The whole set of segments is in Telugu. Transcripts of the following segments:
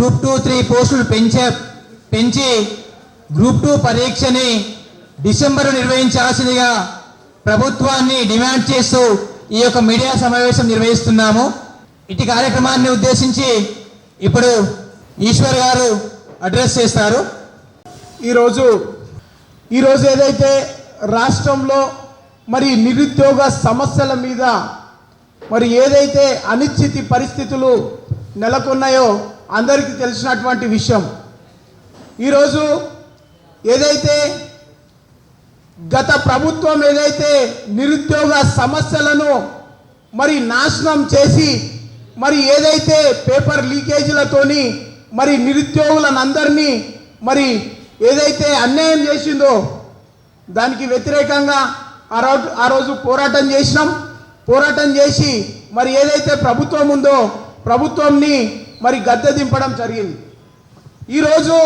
గ్రూప్ టూ త్రీ పోస్టులు పెంచే పెంచి గ్రూప్ టూ పరీక్షని డిసెంబరు నిర్వహించాల్సిందిగా ప్రభుత్వాన్ని డిమాండ్ చేస్తూ ఈ యొక్క మీడియా సమావేశం నిర్వహిస్తున్నాము. ఇటు కార్యక్రమాన్ని ఉద్దేశించి ఇప్పుడు ఈశ్వర్ గారు అడ్రస్ చేస్తారు. ఈరోజు ఈరోజు ఏదైతే రాష్ట్రంలో మరి నిరుద్యోగ సమస్యల మీద మరి ఏదైతే అనిశ్చితి పరిస్థితులు నెలకొన్నాయో అందరికీ తెలిసినటువంటి విషయం. ఈరోజు ఏదైతే గత ప్రభుత్వం ఏదైతే నిరుద్యోగ సమస్యలను మరి నాశనం చేసి మరి ఏదైతే పేపర్ లీకేజీలతోని మరి నిరుద్యోగులనందరినీ మరి ఏదైతే అన్యాయం చేసిందో దానికి వ్యతిరేకంగా ఆ రోజు ఆ రోజు పోరాటం చేసినాం. పోరాటం చేసి మరి ఏదైతే ప్రభుత్వం ఉందో ప్రభుత్వంని మరి గద్దె దింపడం జరిగింది. ఈరోజు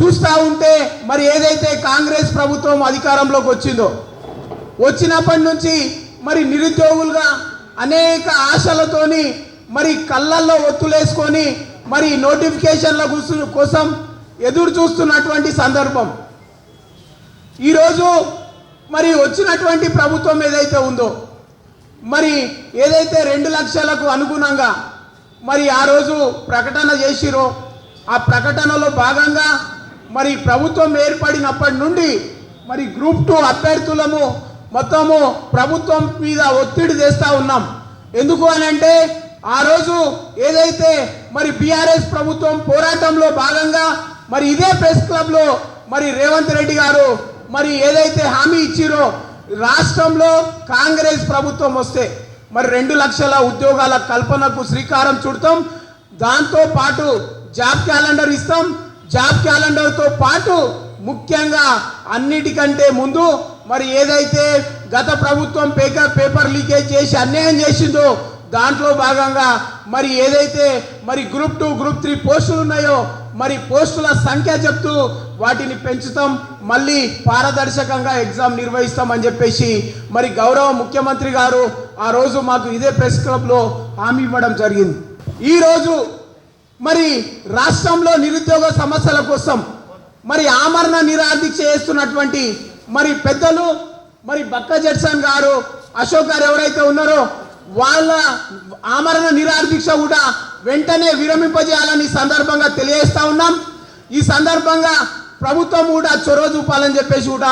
చూస్తూ ఉంటే మరి ఏదైతే కాంగ్రెస్ ప్రభుత్వం అధికారంలోకి వచ్చిందో వచ్చినప్పటి నుంచి మరి నిరుద్యోగులుగా అనేక ఆశలతోని మరి కళ్ళల్లో ఒత్తులేసుకొని మరి నోటిఫికేషన్ల కోసం ఎదురు చూస్తున్నటువంటి సందర్భం. ఈరోజు మరి వచ్చినటువంటి ప్రభుత్వం ఏదైతే ఉందో మరి ఏదైతే రెండు లక్షలకు అనుగుణంగా మరి ఆ రోజు ప్రకటన చేసిరో? ఆ ప్రకటనలో భాగంగా మరి ప్రభుత్వం ఏర్పడినప్పటి నుండి మరి గ్రూప్ టూ అభ్యర్థులము మొత్తము ప్రభుత్వం మీద ఒత్తిడి చేస్తూ ఉన్నాం. ఎందుకు అని అంటే ఆ రోజు ఏదైతే మరి బీఆర్ఎస్ ప్రభుత్వం పోరాటంలో భాగంగా మరి ఇదే ప్రెస్ క్లబ్లో మరి రేవంత్ రెడ్డి గారు మరి ఏదైతే హామీ ఇచ్చిరో రాష్ట్రంలో కాంగ్రెస్ ప్రభుత్వం వస్తే మరి రెండు లక్షల ఉద్యోగాల కల్పనకు శ్రీకారం చుడతాం. దాంతో పాటు జాబ్ క్యాలెండర్ ఇస్తాం. జాబ్ క్యాలెండర్తో పాటు ముఖ్యంగా అన్నిటికంటే ముందు మరి ఏదైతే గత ప్రభుత్వం పేపర్ పేపర్ లీకేజ్ చేసి అన్యాయం చేసిందో దాంట్లో భాగంగా మరి ఏదైతే మరి గ్రూప్ టూ గ్రూప్ త్రీ పోస్టులు ఉన్నాయో మరి పోస్టుల సంఖ్య చెప్తూ వాటిని పెంచుతాం. మళ్ళీ పారదర్శకంగా ఎగ్జామ్ నిర్వహిస్తాం అని చెప్పేసి మరి గౌరవ ముఖ్యమంత్రి గారు ఆ రోజు మాకు ఇదే ప్రెస్ క్లబ్లో హామీ ఇవ్వడం జరిగింది. ఈరోజు మరి రాష్ట్రంలో నిరుద్యోగ సమస్యల కోసం మరి ఆమరణ నిరాధి చేస్తున్నటువంటి మరి పెద్దలు మరి బక్క జడ్సన్ గారు అశోక్ గారు ఎవరైతే ఉన్నారో వాళ్ళ ఆమరణ నిరాదీక్ష కూడా వెంటనే విరమింపజేయాలని సందర్భంగా తెలియజేస్తా ఉన్నాం. ఈ సందర్భంగా ప్రభుత్వం కూడా చొరవ చూపాలని చెప్పేసి కూడా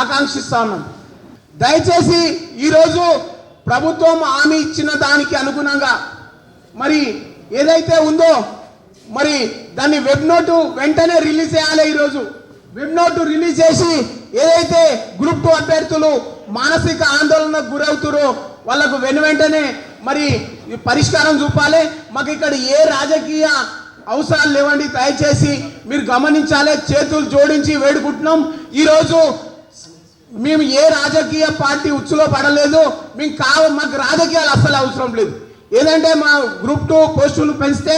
ఆకాంక్షిస్తా ఉన్నాం. దయచేసి ఈరోజు ప్రభుత్వం హామీ ఇచ్చిన దానికి అనుగుణంగా మరి ఏదైతే ఉందో మరి దాన్ని వెబ్ నోటు వెంటనే రిలీజ్ చేయాలి ఈరోజు. వెబ్ నోటు రిలీజ్ చేసి ఏదైతే గ్రూప్ టూ అభ్యర్థులు మానసిక ఆందోళనకు గురవుతారో వాళ్ళకు వెను వెంటనే మరి ఈ పరిష్కారం చూపాలి. మాకు ఇక్కడ ఏ రాజకీయ అవసరాలు లేవండి. దయచేసి మీరు గమనించాలి. చేతులు జోడించి వేడుకుంటున్నాం. ఈరోజు మేము ఏ రాజకీయ పార్టీ ఉచ్చులో పడలేదు మేము కావ మాకు రాజకీయాలు అస్సలు అవసరం లేదు. ఏదంటే మా గ్రూప్ టూ పోస్టులు పెంచితే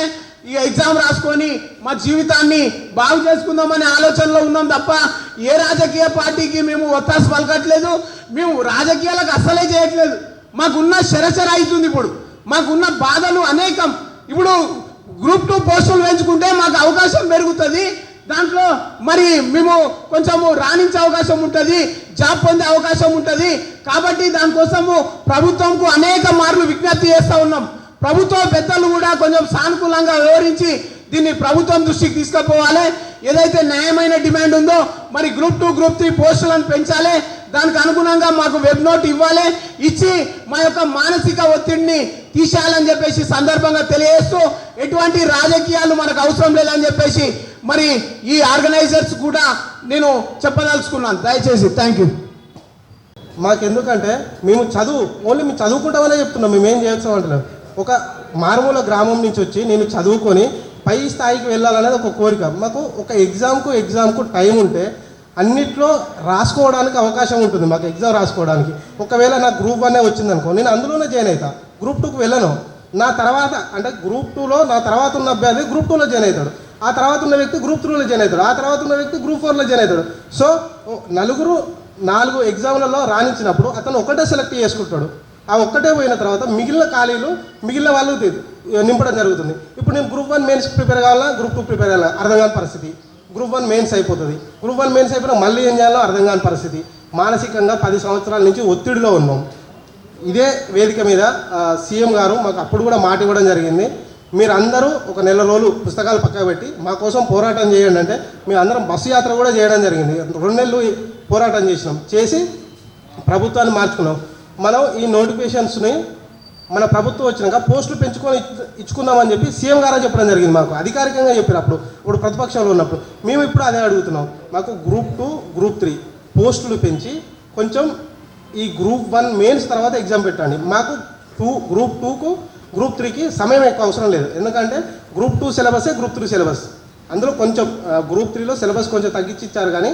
ఈ ఎగ్జామ్ రాసుకొని మా జీవితాన్ని బాగు చేసుకుందామనే ఆలోచనలో ఉన్నాం తప్ప ఏ రాజకీయ పార్టీకి మేము ఒత్తాసు పలకట్లేదు మేము రాజకీయాలకు అస్సలే చేయట్లేదు. మాకున్న శరచర అవుతుంది ఇప్పుడు. మాకున్న బాధలు అనేకం. ఇప్పుడు గ్రూప్ టూ పోస్టులు పెంచుకుంటే మాకు అవకాశం పెరుగుతుంది. దాంట్లో మరి మేము కొంచెము రాణించే అవకాశం ఉంటుంది జాబ్ పొందే అవకాశం ఉంటుంది. కాబట్టి దానికోసము ప్రభుత్వంకు అనేక మార్లు విజ్ఞప్తి చేస్తూ ఉన్నాం. ప్రభుత్వ పెద్దలు కూడా కొంచెం సానుకూలంగా వివరించి దీన్ని ప్రభుత్వం దృష్టికి తీసుకుపోవాలి. ఏదైతే న్యాయమైన డిమాండ్ ఉందో మరి గ్రూప్ టూ గ్రూప్ త్రీ పోస్టులను పెంచాలి. దానికి అనుగుణంగా మాకు వెబ్ నోట్ ఇవ్వాలి. ఇచ్చి మా యొక్క మానసిక ఒత్తిడిని తీసేయాలని చెప్పేసి సందర్భంగా తెలియజేస్తూ ఎటువంటి రాజకీయాలు మనకు అవసరం లేదని చెప్పేసి మరి ఈ ఆర్గనైజర్స్ కూడా నేను చెప్పదలుచుకున్నాను. దయచేసి థ్యాంక్ యూ మాకెందుకంటే మేము చదువు ఓన్లీ మేము చదువుకుంటామనే చెప్తున్నాం మేము ఏం చేయొచ్చు అంటున్నాం ఒక మారుమూల గ్రామం నుంచి వచ్చి నేను చదువుకొని పై స్థాయికి వెళ్ళాలనేది ఒక కోరిక. మాకు ఒక ఎగ్జామ్కు ఎగ్జామ్కు టైం ఉంటే అన్నిట్లో రాసుకోవడానికి అవకాశం ఉంటుంది మాకు ఎగ్జామ్ రాసుకోవడానికి. ఒకవేళ నాకు గ్రూప్ వన్ వచ్చిందనుకో నేను అందులోనే జాయిన్ అవుతాను గ్రూప్ టూకి వెళ్ళను. నా తర్వాత అంటే గ్రూప్ టూలో నా తర్వాత ఉన్న అభ్యర్థి గ్రూప్ టూలో జాయిన్ అవుతాడు. ఆ తర్వాత ఉన్న వ్యక్తి గ్రూప్ త్రీలో జాయిన్ అవుతాడు. ఆ తర్వాత ఉన్న వ్యక్తి గ్రూప్ ఫోర్లో జాయిన్ అవుతాడు. సో నలుగురు నాలుగు ఎగ్జామ్లలో రాణించినప్పుడు అతను ఒకటే సెలెక్ట్ చేసుకుంటాడు. ఆ ఒక్కటే పోయిన తర్వాత మిగిలిన ఖాళీలు మిగిలిన వాళ్ళు నింపడం జరుగుతుంది. ఇప్పుడు నేను గ్రూప్ వన్ మెయిన్స్ ప్రిపేర్ కావాలా? గ్రూప్ టూ ప్రిపేర్ కావాలా అర్థం కాని పరిస్థితి. గ్రూప్ వన్ మెయిన్స్ అయిపోతుంది. గ్రూప్ వన్ మెయిన్స్ అయిపోయినా మళ్ళీ ఏం చేయాలో అర్థం కాని పరిస్థితి. మానసికంగా పది సంవత్సరాల నుంచి ఒత్తిడిలో ఉన్నాం. ఇదే వేదిక మీద సీఎం గారు మాకు అప్పుడు కూడా మాట ఇవ్వడం జరిగింది. మీరు అందరూ ఒక నెల రోజులు పుస్తకాలు పక్కా పెట్టి మా కోసం పోరాటం చేయండి అంటే మేము అందరం బస్సు యాత్ర కూడా చేయడం జరిగింది. రెండు నెలలు పోరాటం చేసినాం. చేసి ప్రభుత్వాన్ని మార్చుకున్నాం. మనం ఈ నోటిఫికేషన్స్ని మన ప్రభుత్వం వచ్చినాక పోస్టులు పెంచుకొని ఇచ్చుకుందామని చెప్పి సీఎం గారే చెప్పడం జరిగింది మాకు. అధికారికంగా చెప్పినప్పుడు అప్పుడు. ఇప్పుడు ప్రతిపక్షంలో ఉన్నప్పుడు. మేము ఇప్పుడు అదే అడుగుతున్నాం. మాకు గ్రూప్ టూ గ్రూప్ త్రీ పోస్టులు పెంచి కొంచెం ఈ గ్రూప్ వన్ మెయిన్స్ తర్వాత ఎగ్జామ్ పెట్టండి. మాకు టూ గ్రూప్ టూకు గ్రూప్ త్రీకి సమయం ఎక్కువ అవసరం లేదు. ఎందుకంటే గ్రూప్ టూ సిలబసే గ్రూప్ త్రీ సిలబస్ అందులో కొంచెం గ్రూప్ త్రీలో సిలబస్ కొంచెం తగ్గించి ఇచ్చారు కానీ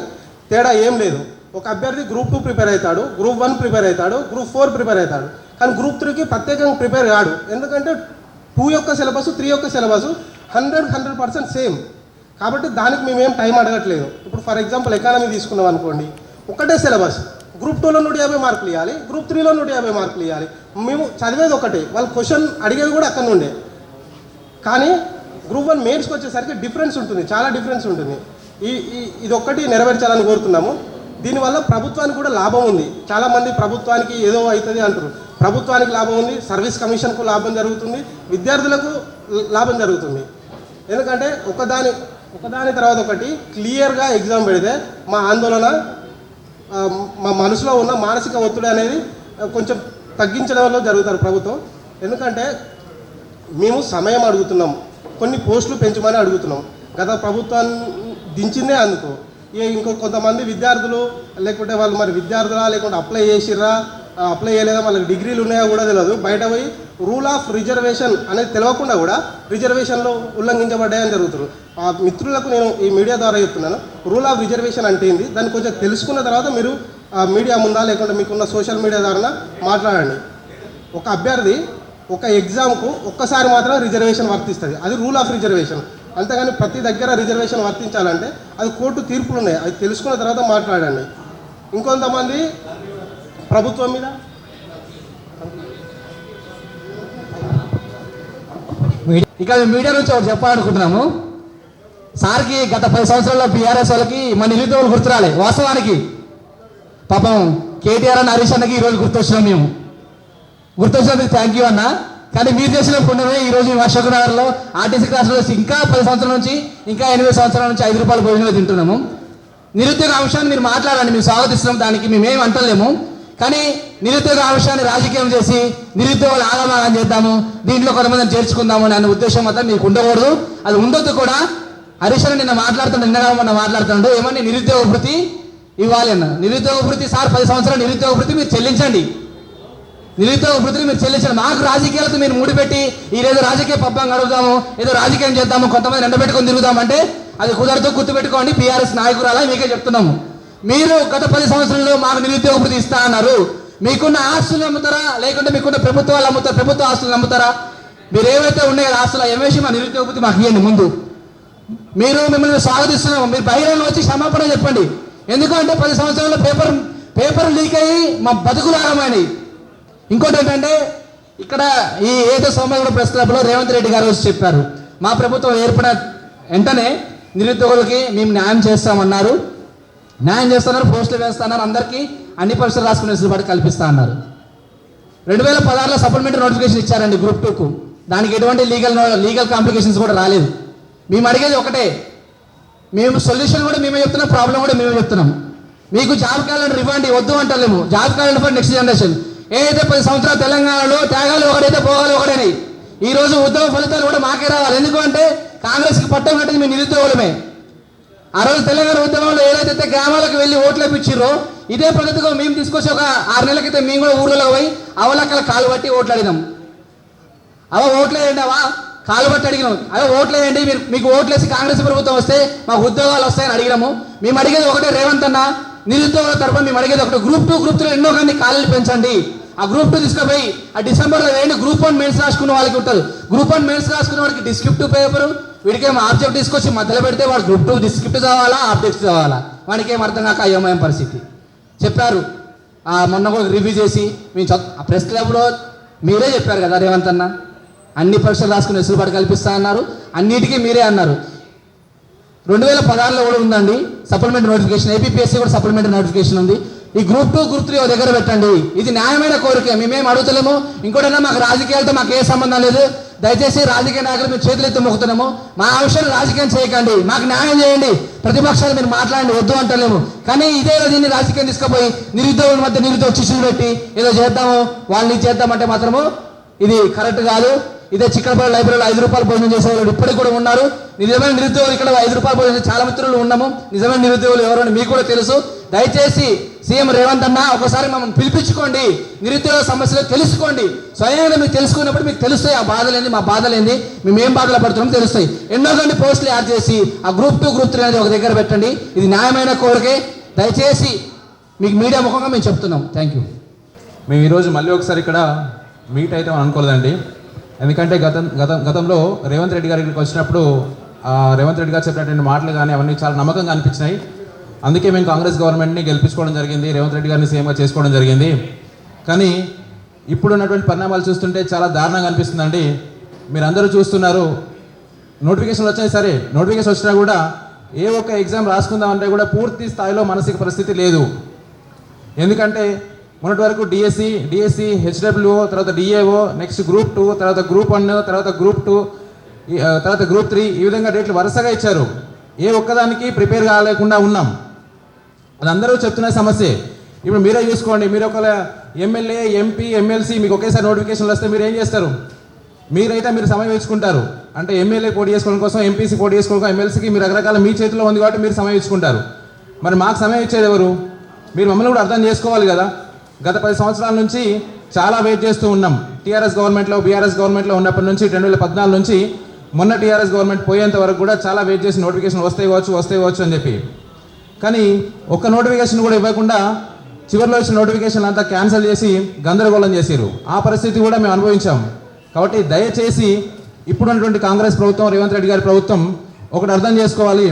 తేడా ఏం లేదు. ఒక అభ్యర్థి గ్రూప్ టూ ప్రిపేర్ అవుతాడు గ్రూప్ వన్ ప్రిపేర్ అవుతాడు గ్రూప్ ఫోర్ ప్రిపేర్ అవుతాడు. కానీ గ్రూప్ త్రీకి ప్రత్యేకంగా ప్రిపేర్ కాడు. ఎందుకంటే టూ యొక్క సిలబస్ త్రీ యొక్క syllabus hundred hundred percent same కాబట్టి దానికి మేమేం టైం అడగట్లేదు. ఇప్పుడు ఫర్ ఎగ్జాంపుల్ ఎకానమీ తీసుకున్నాం అనుకోండి. ఒకటే సిలబస్ గ్రూప్ టూలో నూట యాభై మార్కులు ఇవ్వాలి గ్రూప్ త్రీలో నూట యాభై మార్కులు ఇవ్వాలి. మేము చదివేది ఒకటి వాళ్ళు క్వశ్చన్ అడిగేది కూడా అక్కడ నుండే కానీ గ్రూప్ వన్ మెయిన్స్కి వచ్చేసరికి డిఫరెన్స్ ఉంటుంది చాలా డిఫరెన్స్ ఉంటుంది. ఈ ఇది ఒక్కటి నెరవేర్చాలని కోరుతున్నాము. దీనివల్ల ప్రభుత్వానికి కూడా లాభం ఉంది. చాలామంది ప్రభుత్వానికి ఏదో అవుతుంది అంటారు. ప్రభుత్వానికి లాభం ఉంది సర్వీస్ కమిషన్కు లాభం జరుగుతుంది విద్యార్థులకు లాభం జరుగుతుంది. ఎందుకంటే ఒకదాని ఒకదాని తర్వాత ఒకటి క్లియర్గా ఎగ్జామ్ పెడితే మా ఆందోళన మా మనసులో ఉన్న మానసిక ఒత్తిడి అనేది కొంచెం తగ్గించడంలో జరుగుతారు ప్రభుత్వం. ఎందుకంటే మేము సమయం అడుగుతున్నాం. కొన్ని పోస్టులు పెంచమని అడుగుతున్నాం. గత ప్రభుత్వాన్ని దించిందే అందుకో. ఏ ఇంకో కొంతమంది విద్యార్థులు లేకుంటే వాళ్ళు మరి విద్యార్థులా లేకుంటే అప్లై చేసిర్రా ఆ, అప్లై చేయలేదా వాళ్ళకి డిగ్రీలు ఉన్నాయో కూడా తెలియదు బయట పోయి రూల్ ఆఫ్ రిజర్వేషన్ అనేది తెలియకుండా కూడా రిజర్వేషన్లో ఉల్లంఘించబడ్డాయని జరుగుతుంది మిత్రులకు నేను ఈ మీడియా ద్వారా చెప్తున్నాను. రూల్ ఆఫ్ రిజర్వేషన్ అంటే ఏంది? దాన్ని కొంచెం తెలుసుకున్న తర్వాత మీరు మీడియా ముందా లేకుంటే మీకున్న సోషల్ మీడియా ద్వారా మాట్లాడండి. ఒక అభ్యర్థి ఒక ఎగ్జామ్కు ఒక్కసారి మాత్రం రిజర్వేషన్ వర్తిస్తుంది. అది రూల్ ఆఫ్ రిజర్వేషన్. అంతేగాని ప్రతి దగ్గర రిజర్వేషన్ వర్తించాలంటే అది కోర్టు తీర్పులు ఉన్నాయి. అది తెలుసుకున్న తర్వాత మాట్లాడండి. ఇంకొంతమంది ప్రభుత్వం మీద? ఇక మీడియా నుంచి ఒకటి చెప్పాలనుకుంటున్నాము. సార్కి గత పది సంవత్సరాల్లో బీఆర్ఎస్ వాళ్ళకి మన నిరుద్యోగులు గుర్తురాలే వాస్తవానికి. పాపం కేటీఆర్ అన్న హరీష్ అన్నకి ఈరోజు గుర్తొచ్చినాం మేము. గుర్తొచ్చినందుకు థ్యాంక్ యూ అన్న. కానీ మీరు చేసిన పుణ్యమే ఈరోజు రోజు అశోక్ నగర్లో ఆర్టీసీ క్లాసులో ఇంకా పది సంవత్సరాల నుంచి ఇంకా ఎనిమిది సంవత్సరాల నుంచి ఐదు రూపాయలు భోజనమే తింటున్నాము. నిరుద్యోగ అంశాన్ని మీరు మాట్లాడండి మేము స్వాగతిస్తున్నాం దానికి మేమేం అంటలేము. కానీ నిరుద్యోగ అంశాన్ని రాజకీయం చేసి నిరుద్యోగులు ఆగమాగం చేద్దాము దీంట్లో కొంతమందిని చేర్చుకుందాము అనే ఉద్దేశం మాత్రం మీకు ఉండకూడదు. అది ఉండొద్దు కూడా హరీష్ నిన్న మాట్లాడుతుండే నిన్న మొన్న మాట్లాడుతుండే. ఏమని నిరుద్యోగ వృత్తి? ఇవ్వాలి అన్న. నిరుద్యోగ వృత్తి సార్ పది సంవత్సరాలు నిరుద్యోగ వృత్తి మీరు చెల్లించండి. నిరుద్యోగ వృత్తిని మీరు చెల్లించండి. మాకు రాజకీయాలతో మీరు ముడిపెట్టి ఈరోజు రాజకీయ పబ్బం గడుపుదాము ఏదో రాజకీయం చేద్దాము కొంతమంది ఎండబెట్టుకొని తిరుగుదామంటే అది కుదరదు గుర్తుపెట్టుకోండి. బీఆర్ఎస్ నాయకురాలా మీకే చెప్తున్నాము. మీరు గత పది సంవత్సరాల్లో మాకు నిరుద్యోగ వృత్తి ఇస్తా అన్నారు. మీకున్న ఆస్తులు అమ్ముతారా లేకుంటే మీకున్న ప్రభుత్వాలు అమ్ముతారా ప్రభుత్వ ఆస్తులు అమ్ముతారా మీరు ఏవైతే ఉన్నాయో ఆస్తులు ఎంవేసి మా నిరుద్యోగ వృత్తి మాకు ఇవ్వండి ముందు. మీరు మిమ్మల్ని స్వాగతిస్తున్నాము. మీరు బహిరంగ వచ్చి క్షమాపణ చెప్పండి. ఎందుకంటే పది సంవత్సరాల పేపర్ పేపర్ లీక్ అయ్యి మా బతుకులు ఆగమైనవి ఇంకోటి ఏంటంటే ఇక్కడ ఈ ఏదో సోమవారం ప్రెస్ క్లబ్లో రేవంత్ రెడ్డి గారు వచ్చి చెప్పారు. మా ప్రభుత్వం ఏర్పడిన వెంటనే నిరుద్యోగులకి మేము న్యాయం చేస్తామన్నారు. న్యాయం చేస్తున్నారు పోస్టులు వేస్తున్నారు అందరికీ అన్ని పరీక్షలు రాసుకునే వెసులుబాటు కల్పిస్తా అన్నారు. రెండు వేల పదహారులో సప్లిమెంటరీ నోటిఫికేషన్ ఇచ్చారండి గ్రూప్ టూకు దానికి ఎటువంటి లీగల్ లీగల్ కాంప్లికేషన్స్ కూడా రాలేదు. మేము అడిగేది ఒకటే. మేము సొల్యూషన్ కూడా మేమే చెప్తున్నాం ప్రాబ్లం కూడా మేమే చెప్తున్నాం. మీకు జాబ్ క్యాలెండర్ ఇవ్వండి వద్దు అంటలేము. Job calendar for next generation ఏదైతే పది సంవత్సరాలు తెలంగాణలో త్యాగాలు ఒకడైతే పోగాలి ఒకడని ఈ రోజు ఉద్యోగ ఫలితాలు కూడా మాకే రావాలి. ఎందుకంటే కాంగ్రెస్కి పట్టం కట్టింది మీ నిరుద్యోగులమే. ఆ రోజు తెలంగాణ ఉద్యమంలో ఏదైతే గ్రామాలకు వెళ్ళి ఓట్లు వేపించిర్రో ఇదే పద్ధతిగా మేము తీసుకొచ్చి ఒక ఆరు నెలల క్రితం మేము కూడా ఊళ్ళలో పోయి అవలక్కల కాలు పట్టి ఓట్లాడినాం. అవ ఓట్లు వేయండి అవా కాలు పట్టి అడిగినాం. అదే ఓట్లేదండి మీరు మీకు ఓట్లేసి కాంగ్రెస్ ప్రభుత్వం వస్తే మాకు ఉద్యోగాలు వస్తాయని అడిగినాము. మేము అడిగేది ఒకటే రేవంత్ అన్న నిరుద్యోగుల తరఫున మేము అడిగేది ఒకటి. గ్రూప్ టూ గ్రూప్ త్రీ ఎన్నో కానీ ఖాళీలు పెంచండి. ఆ గ్రూప్ టూ తీసుకుపోయి ఆ డిసెంబర్లో వేయండి గ్రూప్ వన్ మెయిన్స్ రాసుకున్న వాళ్ళకి ఉంటుంది గ్రూప్ వన్ మెయిన్స్ రాసుకున్న వాడికి డిస్క్రిప్టివ్ పేపర్ వీడికేమో ఆబ్జెక్ట్ తీసుకొచ్చి మధ్యలో పెడితే వాడు గ్రూప్ టూ డిస్క్రిప్ట్ చదవాలా ఆబ్జెక్ట్ చదవాలా? వాడికి ఏం అర్థం కాక అయోమయం పరిస్థితి. చెప్పారు. ఆ, మొన్న కూడా రివ్యూ చేసి మేము ప్రెస్ క్లబ్లో మీరే చెప్పారు కదా రేవంత్ అన్న. అన్ని పరీక్షలు రాసుకుని వెసులుబాటు కల్పిస్తా అన్నారు. అన్నిటికీ మీరే అన్నారు. రెండు వేల పదహారులో కూడా ఉందండి. సప్లిమెంట్ నోటిఫికేషన్ ఏపీఎస్సీ కూడా సప్లిమెంట్ నోటిఫికేషన్ ఉంది. ఈ గ్రూప్ టూ గ్రూప్ త్రీ దగ్గర పెట్టండి. ఇది న్యాయమైన కోరిక. మేమేం అడుగుతలేము. ఇంకోటైనా మాకు రాజకీయాలతో మాకు ఏ సంబంధం లేదు. దయచేసి రాజకీయ నాయకులు మీరు చేతులు ఎత్తి మొక్కుతున్నాము. మా అంశాలు రాజకీయం చేయకండి. మాకు న్యాయం చేయండి. ప్రతిపక్షాలు మీరు మాట్లాడండి. వద్దు అంటలేము. కానీ ఇదే దీన్ని రాజకీయం తీసుకుపోయి నిరుద్యోగుల మధ్య నిరుద్యోగ శిష్యులు పెట్టి ఏదో చేద్దాము వాళ్ళని చేద్దామంటే మాత్రము ఇది కరెక్ట్ కాదు. ఇదే చిక్కడపల్లి లైబ్రరీలో ఐదు రూపాయలు భోజనం చేసేవాళ్ళు ఇప్పటికి కూడా ఉన్నారు. నిజమైన నిరుద్యోగులు ఇక్కడ ఐదు రూపాయలు భోజనం చాలా మిత్రులు ఉన్నాము. నిజమైన నిరుద్యోగులు ఎవరని మీకు కూడా తెలుసు. దయచేసి సీఎం రేవంత్ అన్న ఒకసారి మమ్మల్ని పిలిపించుకోండి. నిరుద్యోగ సమస్యలు తెలుసుకోండి. స్వయంగా మీరు తెలుసుకున్నప్పుడు మీకు తెలుస్తాయి ఆ బాధలేంది మా బాధలేంది. మేము ఏం బాధలు పడుతున్నాం తెలుస్తాయి. ఎన్నో గంట పోస్టులు యాడ్ చేసి ఆ గ్రూప్ టూ గ్రూప్ త్రీ అనేది ఒక దగ్గర పెట్టండి. ఇది న్యాయమైన కోరికే. దయచేసి మీకు మీడియా ముఖంగా మేము చెప్తున్నాం. Thank you. మేము ఈరోజు మళ్ళీ ఒకసారి ఇక్కడ మీట్ అయితే అనుకోలేదండి. ఎందుకంటే గతం గతం గతంలో రేవంత్ రెడ్డి గారి ఇక్కడికి వచ్చినప్పుడు రేవంత్ రెడ్డి గారు చెప్పినటువంటి మాటలు కానీ అవన్నీ చాలా నమ్మకంగా అనిపించినాయి. అందుకే మేము కాంగ్రెస్ గవర్నమెంట్ని గెలిపించుకోవడం జరిగింది రేవంత్ రెడ్డి గారిని సీఎంగా చేసుకోవడం జరిగింది. కానీ ఇప్పుడున్నటువంటి పరిణామాలు చూస్తుంటే చాలా దారుణంగా అనిపిస్తుందండి. మీరందరూ చూస్తున్నారు నోటిఫికేషన్లు వచ్చాయి సరే నోటిఫికేషన్ వచ్చినా కూడా ఏ ఒక్క ఎగ్జామ్ రాసుకుందామంటే కూడా పూర్తి స్థాయిలో మానసిక పరిస్థితి లేదు. ఎందుకంటే మొన్నటి వరకు డిఎస్సి డిఎస్సి హెచ్డబ్ల్యూఓ తర్వాత డిఏఓ నెక్స్ట్ గ్రూప్ టూ తర్వాత గ్రూప్ వన్ తర్వాత గ్రూప్ టూ తర్వాత గ్రూప్ త్రీ ఈ విధంగా డేట్లు వరుసగా ఇచ్చారు. ఏ ఒక్కదానికి ప్రిపేర్ కాలేకుండా ఉన్నాం. అది అందరూ చెప్తున్న సమస్యే. ఇప్పుడు మీరే చూసుకోండి మీరు ఒకవేళ ఎమ్మెల్యే ఎంపీ ఎమ్మెల్సీ మీకు ఒకేసారి నోటిఫికేషన్లు వస్తే మీరు ఏం చేస్తారు? మీరైతే మీరు సమయం ఇచ్చుకుంటారు. అంటే ఎమ్మెల్యే పోటీ చేసుకోవడం కోసం ఎంపీసీ పోటీ చేసుకోవడం కోసం ఎమ్మెల్సీకి మీరు రకరకాల మీ చేతిలో ఉంది కాబట్టి మీరు సమయం ఇచ్చుకుంటారు. మరి మాకు సమయం ఇచ్చేది ఎవరు? మీరు మమ్మల్ని కూడా అర్థం చేసుకోవాలి కదా. గత పది సంవత్సరాల నుంచి చాలా వెయిట్ చేస్తూ ఉన్నాం. టీఆర్ఎస్ గవర్నమెంట్లో బీఆర్ఎస్ గవర్నమెంట్లో ఉన్నప్పటి నుంచి రెండు వేల పద్నాలుగు నుంచి మొన్న టీఆర్ఎస్ గవర్నమెంట్ పోయేంత వరకు కూడా చాలా వెయిట్ చేసి నోటిఫికేషన్ వస్తే ఇవ్వచ్చు వస్తే ఇవ్వచ్చు అని చెప్పి. కానీ ఒక్క నోటిఫికేషన్ కూడా ఇవ్వకుండా చివరిలో వచ్చిన నోటిఫికేషన్ అంతా క్యాన్సిల్ చేసి గందరగోళం చేశారు ఆ పరిస్థితి కూడా మేము అనుభవించాం. కాబట్టి దయచేసి ఇప్పుడున్నటువంటి కాంగ్రెస్ ప్రభుత్వం రేవంత్ రెడ్డి గారి ప్రభుత్వం ఒకటి అర్థం చేసుకోవాలి.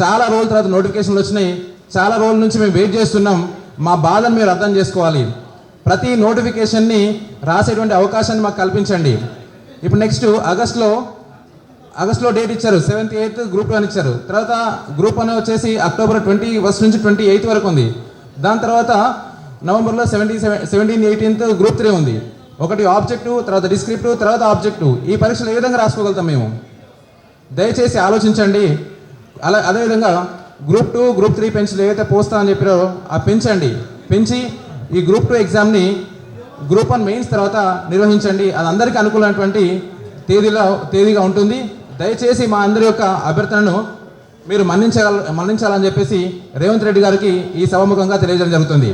చాలా రోజుల తర్వాత నోటిఫికేషన్లు వచ్చినాయి. చాలా రోజుల నుంచి మేము వెయిట్ చేస్తున్నాం. మా బాధను మీరు అర్థం చేసుకోవాలి. ప్రతి నోటిఫికేషన్ని రాసేటువంటి అవకాశాన్ని మాకు కల్పించండి. ఇప్పుడు నెక్స్ట్ ఆగస్ట్లో ఆగస్ట్లో డేట్ ఇచ్చారు సెవెంత్ ఎయిత్ గ్రూప్ వన్ ఇచ్చారు. తర్వాత గ్రూప్ వన్ వచ్చేసి అక్టోబర్ ట్వంటీ ఫస్ట్ నుంచి ట్వంటీ ఎయిత్ వరకు ఉంది. దాని తర్వాత నవంబర్లో seventy seven seventeen eighteenth group three ఉంది. ఒకటి ఆబ్జెక్టివ్ తర్వాత డిస్క్రిప్టివ్ తర్వాత ఆబ్జెక్టివ్ ఈ పరీక్షలు ఏ విధంగా రాసుకోగలుగుతాం మేము? దయచేసి ఆలోచించండి. అలా అదేవిధంగా గ్రూప్ టూ గ్రూప్ త్రీ పెన్షన్లు ఏవైతే పోస్తా అని చెప్పారో ఆ పెంచండి. పెంచి ఈ గ్రూప్ టూ ఎగ్జామ్ని గ్రూప్ వన్ మెయిన్స్ తర్వాత నిర్వహించండి. అది అందరికీ అనుకూలమైనటువంటి తేదీలో తేదీగా ఉంటుంది. దయచేసి మా అందరి యొక్క అభ్యర్థనను మీరు మన్నించగల మన్నించాలని చెప్పేసి రేవంత్ రెడ్డి గారికి ఈ సభముఖంగా తెలియజేయడం జరుగుతుంది.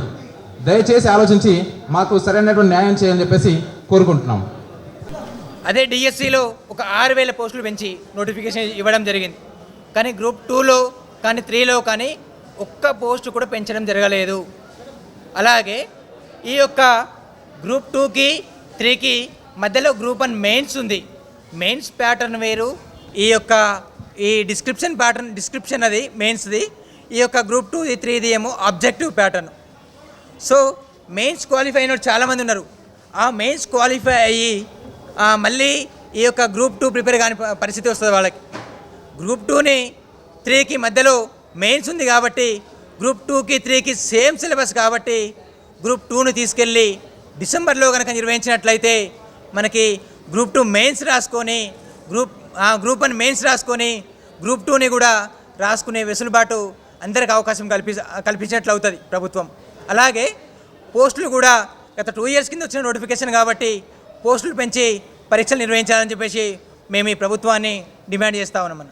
దయచేసి ఆలోచించి మాకు సరైనటువంటి న్యాయం చేయని చెప్పేసి కోరుకుంటున్నాం. అదే డిఎస్సిలో ఒక ఆరు వేల పోస్టులు పెంచి నోటిఫికేషన్ ఇవ్వడం జరిగింది. కానీ గ్రూప్ టూలో కానీ త్రీలో కానీ ఒక్క పోస్టు కూడా పెంచడం జరగలేదు. అలాగే ఈ యొక్క గ్రూప్ టూకి త్రీకి మధ్యలో గ్రూప్ వన్ మెయిన్స్ ఉంది. మెయిన్స్ ప్యాటర్న్ వేరు. ఈ యొక్క ఈ డిస్క్రిప్షన్ ప్యాటర్న్ డిస్క్రిప్షన్ అది మెయిన్స్ది ఈ యొక్క గ్రూప్ టూ త్రీది ఏమో objective pattern so mains qualify అయిన చాలామంది ఉన్నారు. ఆ మెయిన్స్ క్వాలిఫై అయ్యి మళ్ళీ ఈ యొక్క గ్రూప్ టూ ప్రిపేర్ కాని పరిస్థితి వస్తుంది వాళ్ళకి. గ్రూప్ టూని త్రీకి మధ్యలో మెయిన్స్ ఉంది కాబట్టి గ్రూప్ టూకి త్రీకి సేమ్ సిలబస్ కాబట్టి గ్రూప్ టూని తీసుకెళ్ళి డిసెంబర్లో కనుక నిర్వహించినట్లయితే మనకి గ్రూప్ టూ మెయిన్స్ రాసుకొని గ్రూప్ ఆ, గ్రూప్ వన్ మెయిన్స్ రాసుకొని గ్రూప్ టూని కూడా రాసుకునే వెసులుబాటు అందరికి అవకాశం కల్పి కల్పించినట్లు అవుతుంది ప్రభుత్వం. అలాగే పోస్టులు కూడా గత టూ ఇయర్స్ కింద వచ్చిన నోటిఫికేషన్ కాబట్టి పోస్టులు పెంచి పరీక్షలు నిర్వహించాలని చెప్పేసి మేము ఈ ప్రభుత్వాన్ని డిమాండ్ చేస్తా ఉన్నాం